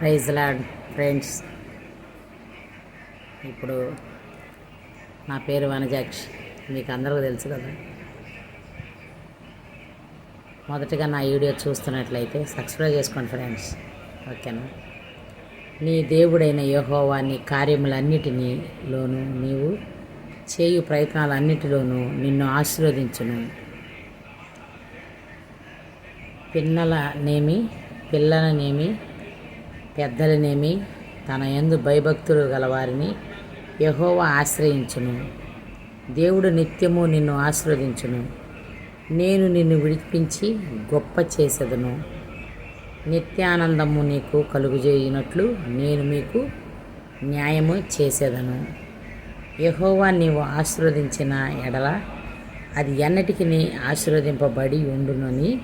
Praise lord friends ఇప్పుడు నా పేరు వనజాక్షి. మీకు అందరికీ తెలుసు కదా. మొదటగా నా వీడియో చూస్తున్నట్లయితే సబ్స్క్రైబ్ చేసుకోండి ఫ్రెండ్స్. ఓకేనా? నీ దేవుడైన యహోవా నీ కార్యములన్నిటినీలోనూ నీవు చేయు ప్రయత్నాలన్నిటిలోనూ నిన్ను ఆశీర్వదించును. పిన్నలనేమి పిల్లలనేమి పెద్దలనేమి తన ఎందు భయభక్తులు గలవారిని యహోవా ఆశ్రయించును. దేవుడు నిత్యము నిన్ను ఆశీర్వదించును. నేను నిన్ను విడిపించి గొప్ప చేసేదను. నిత్యానందము నీకు కలుగుజేయునట్లు నేను మీకు న్యాయము చేసేదను. యహోవా నీవు ఆశీర్వదించిన ఎడల అది ఎన్నటికి ఆశీర్వదింపబడి ఉండునని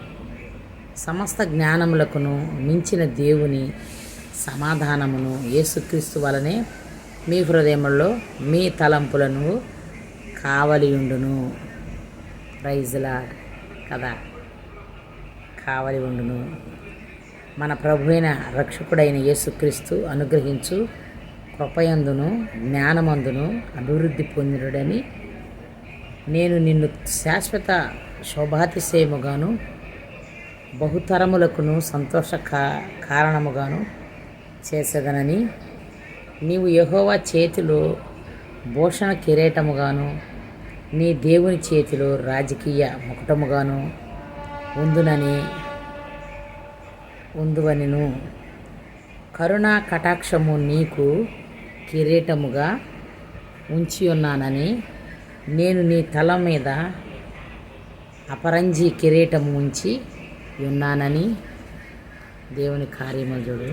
సమస్త జ్ఞానములకును మించిన దేవుని సమాధానమును యేసుక్రీస్తు వలనే మీ హృదయముల్లో మీ తలంపులను కావలి ఉండును ప్రైజ్లా కదా? కావలి ఉండును మన ప్రభువైన రక్షకుడైన యేసుక్రీస్తు అనుగ్రహించు కృపయందును జ్ఞానమందును అభివృద్ధి పొందినడని నేను నిన్ను శాశ్వత శోభాతిశయముగాను బహుతరములకును సంతోష కా కారణముగాను చేసేదనని నీవు యహోవా చేతిలో భూషణ కిరీటముగాను నీ దేవుని చేతిలో రాజకీయ ముకుటముగాను ఉందునని ఉందువనిను కరుణా కటాక్షము నీకు కిరీటముగా ఉంచి ఉన్నానని నేను నీ తల మీద అపరంజి కిరీటము ఉంచి ఉన్నానని దేవుని కార్యములు చూడు.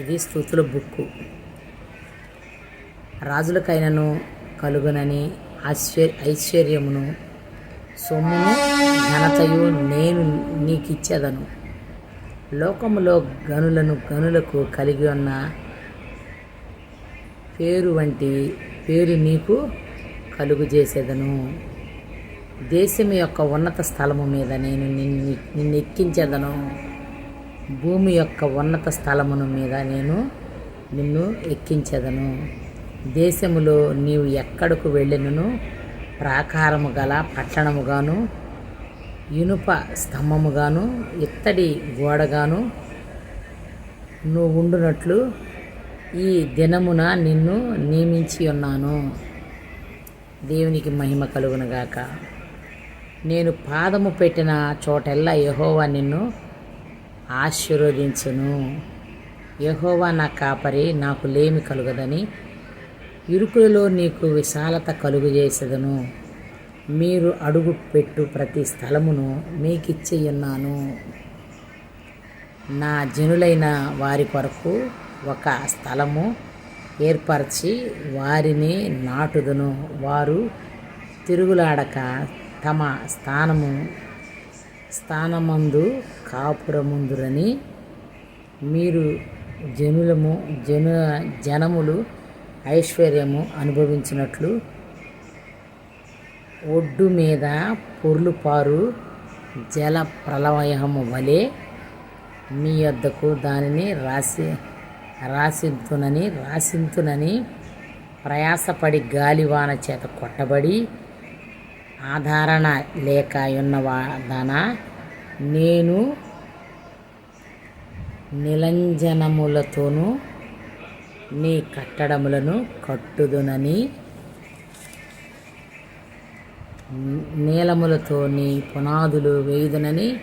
ఇది స్థుతుల బుక్కు. రాజులకైనను కలుగునని ఆశ్చర్య ఐశ్వర్యమును సొమ్మును ఘనతయు నేను నీకిచ్చేదను. లోకములో గనులను గనులకు కలిగి ఉన్న పేరు వంటి పేరు నీకు కలుగు చేసేదను దేశం యొక్క ఉన్నత స్థలము మీద నేను నిన్ను నిన్ను ఎక్కించేదను. భూమి యొక్క ఉన్నత స్థలమును మీద నేను నిన్ను ఎక్కించదను. దేశములో నీవు ఎక్కడకు వెళ్ళినను? ప్రాకారము గల పట్టణముగాను ఇనుప స్తంభముగాను ఇత్తడి గోడగాను నువ్వు ఉండునట్లు ఈ దినమున నిన్ను నియమించి ఉన్నాను. దేవునికి మహిమ కలుగునగాక. నేను పాదము పెట్టిన చోటెల్లా యహోవా నిన్ను ఆశీర్వదించును. యహోవా నా కాపరి నాకు లేమి కలుగదని ఇరుకులలో నీకు విశాలత కలుగజేసేదను. మీరు అడుగు పెట్టు ప్రతి స్థలమును మీకిచ్చేయున్నాను నా జనులైన వారి కొరకు ఒక స్థలము ఏర్పరిచి వారిని నాటుదును. వారు తిరుగులాడక తమ స్థానము స్థానమందు కాపురముందురని మీరు జనులము జను జనములు ఐశ్వర్యము అనుభవించినట్లు ఒడ్డు మీద పొర్లు పారు జల ప్రళవయము వలె మీ వద్దకు దానిని రాసి రాసింతునని రాసింతునని ప్రయాసపడి గాలివాన చేత కొట్టబడి ఆధారణ లేక ఉన్నవాదన నేను నిలంజనములతోనూ నీ కట్టడములను కట్టుదునని నీలములతో నీ పునాదులు వేయుదునని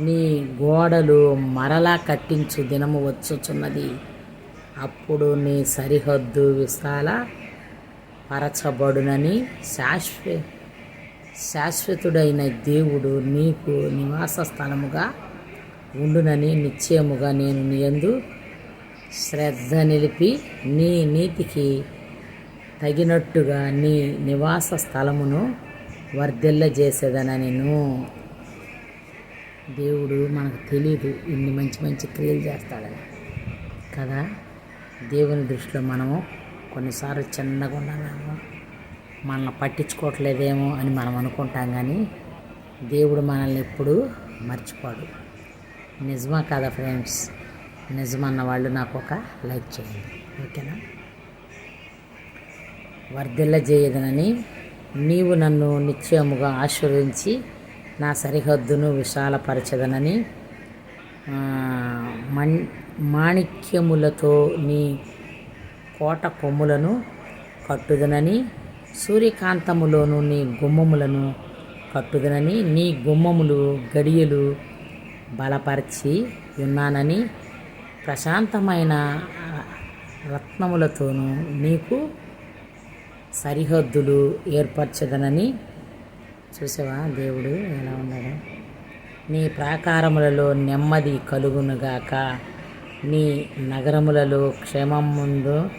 నీ గోడలు మరలా కట్టించు దినము వచ్చుచున్నది. అప్పుడు నీ సరిహద్దు విశాల పరచబడునని శాశ్వ శాశ్వతుడైన దేవుడు నీకు నివాస స్థలముగా ఉండునని నిశ్చయముగా నేను నీయందు శ్రద్ధ నిలిపి నీ నీతికి తగినట్టుగా నీ నివాస స్థలమును వర్ధిల్లజేసేదనను. దేవుడు మనకు తెలియదు ఇన్ని మంచి మంచి క్రియలు చేస్తాడని. కదా? దేవుని దృష్టిలో మనము కొన్నిసార్లు చిన్నగా ఉన్నాము మనల్ని పట్టించుకోవట్లేదేమో అని మనం అనుకుంటాం కానీ దేవుడు మనల్ని ఎప్పుడూ మర్చిపోడు. నిజమా కదా ఫ్రెండ్స్? నిజమన్న వాళ్ళు నాకు ఒక లైక్ చేయండి. ఓకేనా? వర్ధిల్లజేయదనని నీవు నన్ను నిత్యముగా ఆశీర్వించి నా సరిహద్దును విశాలపరచదనని మణ్ మాణిక్యములతో నీ కోట కొమ్ములను కట్టుదనని సూర్యకాంతములోను నీ గుమ్మములను కట్టుదనని నీ గుమ్మములు గడియలు బలపరిచి ఉన్నానని ప్రశాంతమైన రత్నములతోనూ నీకు సరిహద్దులు ఏర్పరచదనని చూసావా? దేవుడు ఎలా ఉన్నాడు? నీ ప్రాకారములలో నెమ్మది కలుగునుగాక నీ నగరములలో క్షేమం ముందు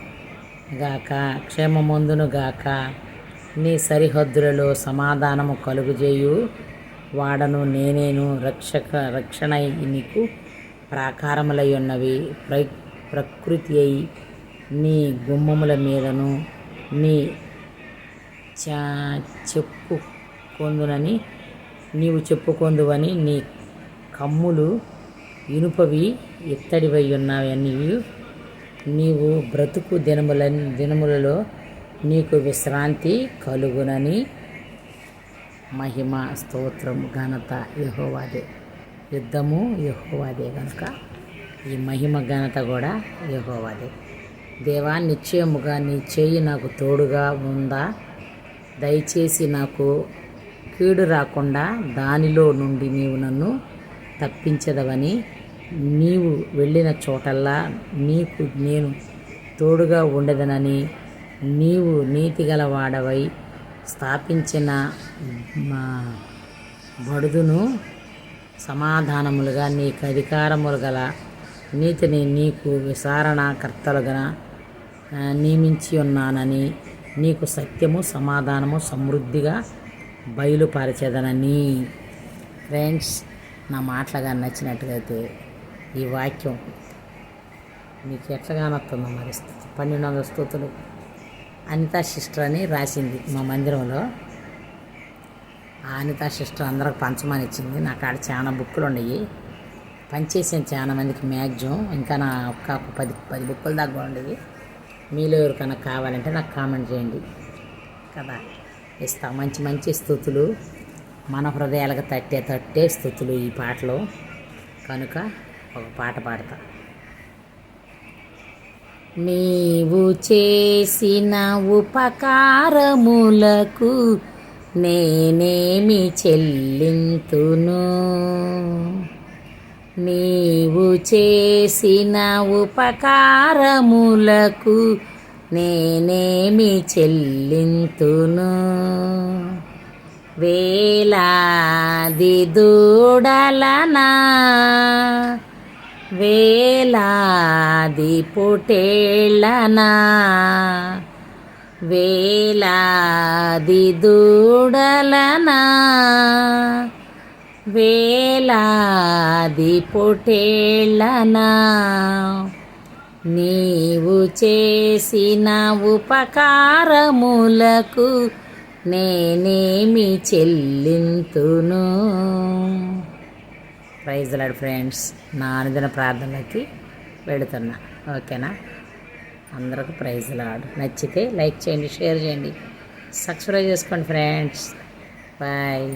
గాక క్షేమముందును గాక నీ సరిహద్దులలో సమాధానము కలుగుజేయు. వాడను నేనేను రక్షక రక్షణ నీకు ప్రాకారములై ఉన్నవి ప్ర ప్రకృతి అయి నీ గుమ్మముల మీదను నీ చా చెప్పుకొందునని నీవు చెప్పుకొందువని నీ కమ్ములు ఇనుపవి ఇత్తడివై ఉన్నవన్నీ నీవు బ్రతుకు దినముల దినములలో నీకు విశ్రాంతి కలుగునని మహిమ స్తోత్రం ఘనత యహోవాదే. యుద్ధము యహోవాదే కనుక ఈ మహిమ ఘనత కూడా యహోవాదే. దేవా నిశ్చయముగా నీ చేయి నాకు తోడుగా ఉందా? దయచేసి నాకు కీడు రాకుండా దానిలో నుండి నీవు నన్ను తప్పించదవని నీవు వెళ్ళిన చోటల్లా నీకు నేను తోడుగా ఉండదనని నీవు నీతిగలవాడవై స్థాపించిన మా బడుదును సమాధానములుగా నీకు అధికారములు గల నీతిని నీకు విచారణకర్తలుగా నియమించి ఉన్నానని నీకు సత్యము సమాధానము సమృద్ధిగా బయలుపరచదనని. ఫ్రెండ్స్ నా మాటలుగా నచ్చినట్టుగైతే ఈ వాక్యం మీకు ఎట్లా కానొస్తుందో మరి. పన్నెండు వందల స్థుతులు. అనితా సిస్టర్ అని రాసింది మా మందిరంలో. ఆ అనితా సిస్టర్ అందరికి పంచమని ఇచ్చింది. నాకు ఆడ చాలా బుక్కులు ఉన్నాయి. పనిచేసాను చాలా మందికి మ్యాక్సిమం. ఇంకా నా ఒక్క పది పది బుక్కుల దాకా ఉండేవి. మీలో ఎవరికైనా కావాలంటే నాకు కామెంట్ చేయండి. కదా. ఇస్తా. మంచి మంచి స్థుతులు. మన హృదయాలకు తట్టే తట్టే స్థుతులు ఈ పాటలో. కనుక ఒక పాట పాడతా. నీవు చేసిన ఉపకారములకు నేనేమి చెల్లింతును? నీవు చేసిన ఉపకారములకు నేనేమి చెల్లింతును? వేలాది దూడలనా వేలాది పుటేళ్ళనా వేలాది దూడలనా? వేలాది పుటేళ్ళనా నీవు చేసిన ఉపకారములకు నేనేమి చెల్లింతును? Praise lord friends. నా అనుదిన ప్రార్థనలకి వెళుతున్నా. ఓకేనా? అందరికి ప్రైజ్ లాడ్. నచ్చితే లైక్ చేయండి షేర్ చేయండి. సబ్స్క్రైబ్ చేసుకోండి ఫ్రెండ్స్. బాయ్.